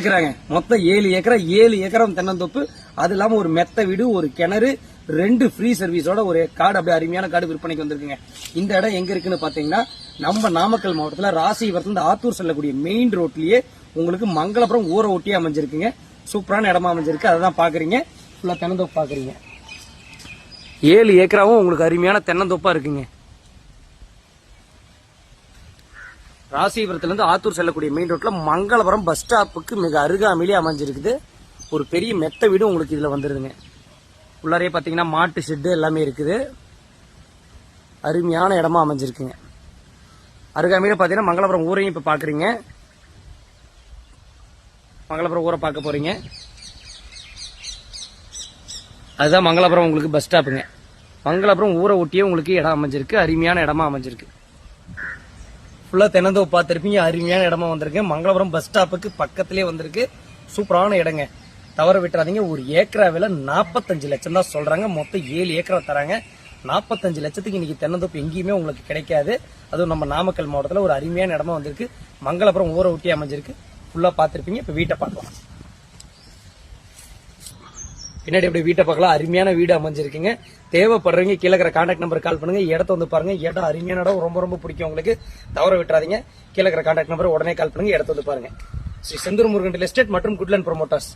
கேட்குறாங்க மொத்தம் ஏழு ஏக்கரா ஏழு ஏக்கரம் தென்னந்தோப்பு. அது இல்லாமல் ஒரு மெத்த வீடு ஒரு கிணறு ரெண்டு ஃப்ரீ சர்வீஸோட ஒரு காடு அப்படியே அருமையான காடு விற்பனைக்கு வந்திருக்குங்க. இந்த இடம் எங்க இருக்குன்னு பாத்தீங்கன்னா நம்ம நாமக்கல் மாவட்டத்தில் ராசிபுரத்துலேருந்து ஆத்தூர் செல்லக்கூடிய மெயின் ரோட்லயே உங்களுக்கு மங்களபுரம் ஊரை ஒட்டி அமைஞ்சிருக்குங்க. சூப்பரான இடமா அமைஞ்சிருக்கு. அதை தான் பாக்குறீங்க. ஃபுல்லா தென்னந்தோப்பு பாக்குறீங்க. ஏழு ஏக்கராவும் உங்களுக்கு அருமையான தென்னந்தோப்பா இருக்குங்க. ராசிபுரத்துலேருந்து ஆத்தூர் செல்லக்கூடிய மெயின் ரோட்டில் மங்களபுரம் பஸ் ஸ்டாப்புக்கு மிக அருகாமையிலே அமைஞ்சிருக்குது. ஒரு பெரிய மெத்த வீடு உங்களுக்கு இதில் வந்துருதுங்க. உள்ளாரே பார்த்தீங்கன்னா மாட்டு ஷெட்டு எல்லாமே இருக்குது. அருமையான இடமா அமைஞ்சிருக்குங்க. அருகாமையில பார்த்தீங்கன்னா மங்களபுரம் ஊரையும் இப்போ பார்க்குறீங்க மங்களபுரம் ஊரை பார்க்க போகிறீங்க அதுதான் மங்களபுரம் உங்களுக்கு பஸ் ஸ்டாப்புங்க மங்களபுரம் ஊரை ஒட்டியே உங்களுக்கு இடம் அமைஞ்சிருக்கு. அருமையான இடமா அமைஞ்சிருக்கு. ஃபுல்லா தினந்தோ பார்த்துருப்பீங்க. அருமையான இடமா வந்திருக்கு. மங்களபுரம் பஸ் ஸ்டாப்புக்கு பக்கத்திலே வந்திருக்கு. சூப்பரான இடங்க. தவற விட்டுறாதீங்க. ஒரு ஏக்கரா விலை நாற்பத்தஞ்சு லட்சம் தான் சொல்றாங்க. மொத்தம் ஏழு ஏக்கரா தராங்க. நாற்பத்தஞ்சு லட்சத்துக்கு இன்னைக்கு தென்னந்தோப்பு எங்கேயுமே உங்களுக்கு கிடைக்காது. அதுவும் நம்ம நாமக்கல் மாவட்டத்தில் ஒரு அருமையான இடமா வந்திருக்கு. மங்களபுரம் ஊரை ஒட்டி அமைஞ்சிருக்கு. ஃபுல்லாக பார்த்துருப்பீங்க. இப்போ வீட்டை பார்க்கலாம். பின்னாடி அப்படியே வீட்டை பார்க்கலாம். அருமையான வீடு அமைஞ்சிருக்குங்க. தேவைப்படுறவங்க கீழே இருக்கிற கான்டாக்ட் நம்பர் கால் பண்ணுங்க. இடத்த வந்து பாருங்க. இடம் அருமையான இடம். ரொம்ப ரொம்ப பிடிக்கும் உங்களுக்கு. தவற விட்டுறாதீங்க. கீழே இருக்கிற கான்டாக்ட் நம்பர் உடனே கால் பண்ணுங்க. இடத்த வந்து பாருங்க. ஸ்ரீ செந்தூர் முருகன் எஸ்டேட் மற்றும் குட்லன் ப்ரொமோட்டர்ஸ்